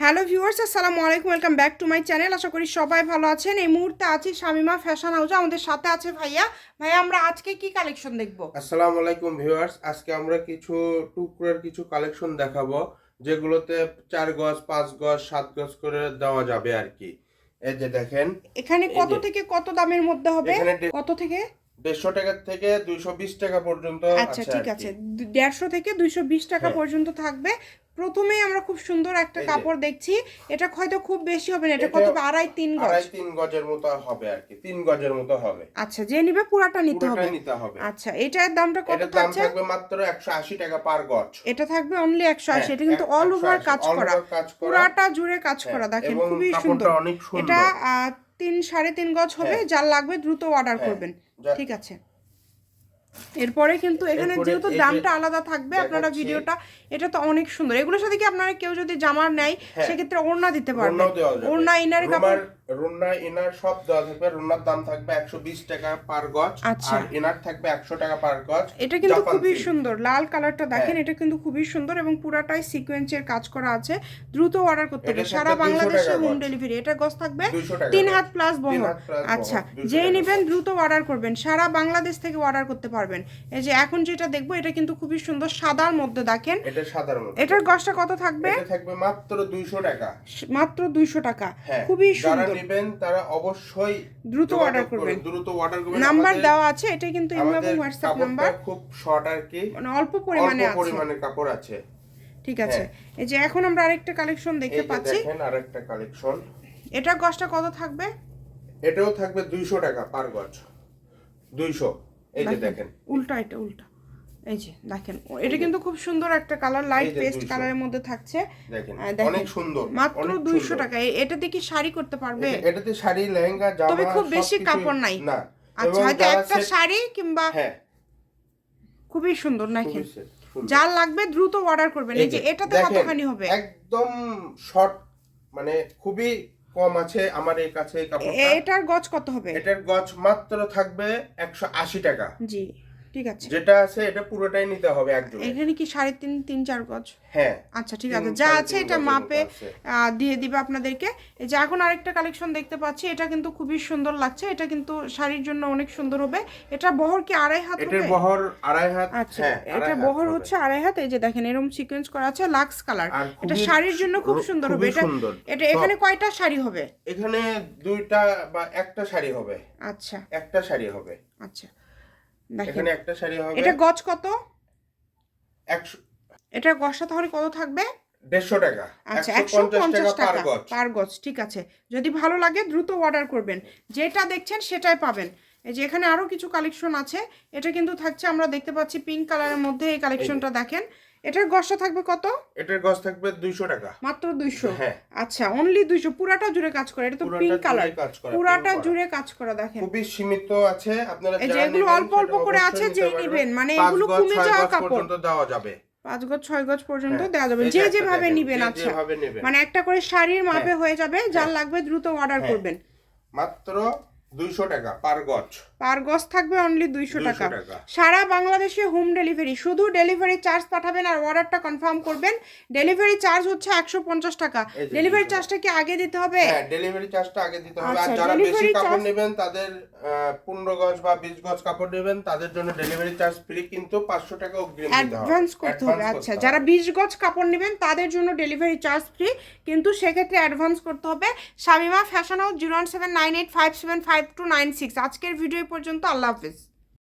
Hello viewers আসসালামু আলাইকুম welcome back to my channel. আশা করি সবাই ভালো আছেন। এই মুহূর্তে আছি শামিমা ফ্যাশন হাউসে আমাদের সাথে আছে ভাইয়া। ভাইয়া আমরা আজকে কি কালেকশন দেখব? আসসালামু আলাইকুম ভিউয়ার্স। আজকে আমরা কিছু টুকরোর কিছু কালেকশন দেখাবো যেগুলোতে চার গজ পাঁচ গজ সাত গজ করে দেওয়া যাবে আর কি। এই যে দেখেন এখানে কত থেকে কত দামের মধ্যে হবে? কত থেকে? দেড়শো টাকা থেকে দুইশো বিশ টাকা পর্যন্ত আচ্ছা ঠিক আছে। দেড়শো থেকে দুইশো বিশ টাকা হ্যাঁ। পর্যন্ত থাকবে। প্রথমেই আমরা খুব সুন্দর একটা কাপড় দেখছি। এটা হয়তো খুব বেশি হবে না এটা কত আড়াই তিন গজ। আড়াই তিন গজের মতো হবে আর কি। তিন গজের মতো হবে। আচ্ছা যে নিবে পুরাটা নিতে হবে। নিতে হবে। আচ্ছা এটার দামটা কত এটার দাম থাকবে মাত্র একশো আশি টাকা পার গজ। এটা থাকবে অনলি একশো আশি। হ্যাঁ, এটা কিন্তু অল ওভার কাজ করা। পুরাটা জুড়ে কাজ হ্যাঁ, করা। দেখেন খুবই সুন্দর। এটা তিন সাড়ে তিন গজ হবে। যার লাগবে দ্রুত অর্ডার করবেন। ঠিক আছে। এরপরে কিন্তু এখানে যেহেতু দামটা আলাদা থাকবে আপনারা ভিডিওটা এটা তো অনেক সুন্দর। এগুলোর সাথে কি আপনারা কেউ যদি জামা নেয় হ্যাঁ। সেক্ষেত্রে ওড়না দিতে পারবেন। ওড়না ইনার কাপড় রুন্না ইনার সব দেওয়া থাকবে। রুন্নার দাম থাকবে একশো বিশ টাকা পার গজ আচ্ছা। আর ইনার থাকবে একশো টাকা পার গজ এটা কিন্তু খুবই সুন্দর। লাল কালারটা দেখেন হ্যাঁ। এটা কিন্তু খুবই সুন্দর এবং পুরাটাই সিকোয়েন্সের কাজ করা আছে। দ্রুত অর্ডার করতে হবে। সারা বাংলাদেশে হোম ডেলিভারি এটা গজ থাকবে তিন হাত প্লাস বহর। আচ্ছা বহর, 200 যেই নেবেন দ্রুত অর্ডার করবেন। সারা বাংলাদেশ থেকে অর্ডার করতে পারবেন। এই যে এখন যেটা দেখব এটা কিন্তু খুবই সুন্দর সাদার মধ্যে দেখেন। এটা সাধারণ এটার গজটা কত থাকবে? থাকবে মাত্র দুইশো টাকা। মাত্র দুইশো টাকা। হ্যাঁ খুবই সুন্দর। নেবেন তারা অবশ্যই দ্রুত অর্ডার করবেন। দ্রুত অর্ডার করবেন। নাম্বার দেওয়া আছে এটা কিন্তু ইমো এবং হোয়াটসঅ্যাপ নাম্বার খুব শর্ট আর কি। মানে অল্প পরিমাণে অল্প আছে। পরিমাণের কাপড় আছে। ঠিক আছে। এই যে এখন আমরা আরেকটা কালেকশন দেখতে পাচ্ছি। দেখেন আরেকটা কালেকশন এটার গজটা কত থাকবে? এটাও থাকবে দুইশো টাকা পার গজ দুইশো। এই যে দেখেন। উল্টা এটা উল্টা। এই যে দেখেন এটা কিন্তু খুব সুন্দর একটা কালার লাইট পেস্ট কালারের মধ্যে থাকছে। দেখেন অনেক সুন্দর মাত্র দুইশো। টাকা। এটাতে কি শাড়ি করতে পারবে? এটাতে শাড়ি লেহেঙ্গা জামা তবে খুব বেশি কাপড় নাই। না। আচ্ছা হয়তো একটা শাড়ি কিংবা হ্যাঁ। খুবই সুন্দর সুন্দর। যার লাগবে দ্রুত অর্ডার করবেন। এই যে এটাতে কতখানি হবে? একদম শর্ট মানে খুবই কম আছে আমার এই কাছে কাপড়টা। এটার গজ কত হবে? এটার গজ মাত্র থাকবে একশো আশি টাকা। জি। ঠিক আছে। যেটা আছে এটা পুরোটাই নিতে হবে একজন এখানে কি সাড়ে তিন তিন চার গজ? হ্যাঁ। আচ্ছা ঠিক আছে। যা আছে এটা মাপে দিয়ে দিবে আপনাদেরকে। এই যে এখন আরেকটা কালেকশন দেখতে পাচ্ছি এটা কিন্তু খুবই সুন্দর লাগছে। এটা কিন্তু শাড়ির জন্য অনেক সুন্দর হবে। এটা বহর কি আড়াই হাত এটার বহর আড়াই হাত আচ্ছা হ্যাঁ এটা বহর হচ্ছে আড়াই হাত। এই যে দেখেন এরকম সিকোয়েন্স করা আছে লাক্স কালার এটা শাড়ির জন্য খুব সুন্দর হবে। এটা এটা এখানে কয়টা শাড়ি হবে? এখানে দুইটা বা একটা শাড়ি হবে। আচ্ছা। একটা শাড়ি হবে। আচ্ছা। এখানে একটা শাড়ি হবে। এটা গজ কত? এটা গজটা তাহলে কত থাকবে? দেড়শো টাকা। আচ্ছা একশো পঞ্চাশ টাকা পার গজ। ঠিক আছে। যদি ভালো লাগে দ্রুত অর্ডার করবেন। যেটা দেখছেন সেটাই পাবেন। এই যে এখানে আরও কিছু কালেকশন আছে। এটা কিন্তু থাকছে আমরা দেখতে পাচ্ছি পিঙ্ক কালারের মধ্যে এই কালেকশনটা দেখেন। এটার গসটা থাকবে কত এটার গজ থাকবে দুইশো টাকা মাত্র দুইশো হ্যাঁ। আচ্ছা অনলি দুইশো পুরাটা জুড়ে কাজ করে এটা তো পিঙ্ক কালার পুরাটা জুড়ে কাজ করা দেখেন খুবই সীমিত আছে আপনারা যারা এগুলো অল্প অল্প করে আছে, যেই। নিবেন, মানে এগুলো কমে যাওয়া কাপড়। পর্যন্ত দেওয়া যাবে পাঁচ গজ ছয় গজ পর্যন্ত হ্যাঁ। দেওয়া যাবে যে যেভাবে নিবেন আচ্ছা মানে একটা করে শাড়ির মাপে হ্যাঁ। হয়ে যাবে যার লাগবে দ্রুত অর্ডার হ্যাঁ। করবেন মাত্র 200 টাকা পার গজ। পার থাকবে অনলি 200 টাকা। সারা বাংলাদেশে হোম ডেলিভারি শুধু ডেলিভারি চার্জ পাঠাবেন আর অর্ডারটা কনফার্ম করবেন। ডেলিভারি চার্জ হচ্ছে 150 টাকা। ডেলিভারি চার্জটা কি আগে দিতে হবে? হ্যাঁ, ডেলিভারি চার্জটা আগে দিতে হবে। আর আচ্ছা, যারা বেশি কাপড় নেবেন তাদের 15 গজ বা 20 গজ কাপড় নেবেন তাদের জন্য ডেলিভারি চার্জ ফ্রি কিন্তু 500 টাকা অগ্রিম অ্যাডভান্স করতে হবে। আচ্ছা যারা 20 গজ কাপড় নেবেন তাদের জন্য ডেলিভারি চার্জ ফ্রি কিন্তু সেক্ষেত্রে অ্যাডভান্স করতে হবে। Shamima fashion house 017985755 five two nine six আজকের ভিডিও পর্যন্ত আল্লাহ হাফিজ।